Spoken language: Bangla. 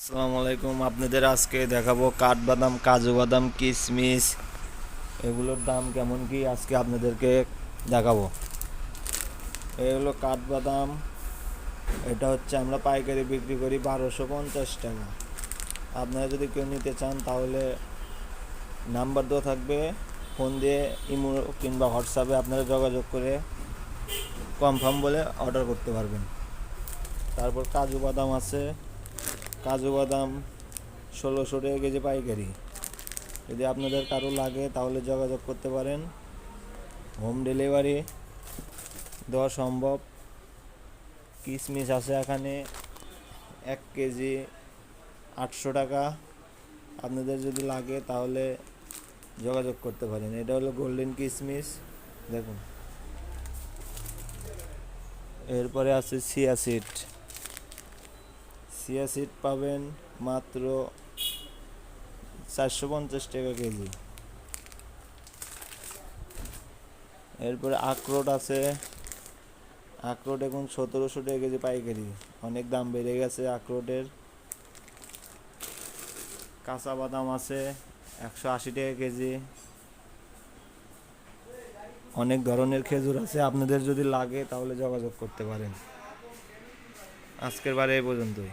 আসসালামু আলাইকুম, আপনাদের আজকে দেখাবো কাঠবাদাম কাজু বাদাম কিশমিশ এগুলোর দাম কেমন কি আজকে আপনাদেরকে দেখাবো। এগুলো কাঠবাদাম এটা হচ্ছে আমরা পাইকারি বিক্রি করি বারোশো পঞ্চাশ টাকা। আপনারা যদি কেউ নিতে চান তাহলে নাম্বার দেওয়া থাকবে, ফোন দিয়ে ইমো কিংবা হোয়াটসঅ্যাপে আপনারা যোগাযোগ করে কনফার্ম বলে অর্ডার করতে পারবেন। তারপর কাজু বাদাম আছে। কাজু বাদাম ষোলোশো টাকা কেজি পাইকারি। যদি আপনাদের কারও লাগে তাহলে যোগাযোগ করতে পারেন। হোম ডেলিভারি দেওয়া সম্ভব। কিশমিশ আছে এখানে, এক কেজি আটশো টাকা। আপনাদের যদি লাগে তাহলে যোগাযোগ করতে পারেন। এটা হলো গোল্ডেন কিশমিশ দেখুন। এরপরে আছে সিয়া সিয়া সিড পাবেন মাত্র চারশো পঞ্চাশ টাকা কেজি। এরপরে আখরোট আছে। আখরোট এখন সতেরোশো টাকা কেজি পাইকারি। অনেক দাম বেড়ে গেছে আখরোটের। কাঁচা বাদাম আছে একশো আশি টাকা কেজি। অনেক ধরনের খেজুর আছে। আপনাদের যদি লাগে তাহলে যোগাযোগ করতে পারেন। আজকের বারে এই পর্যন্তই।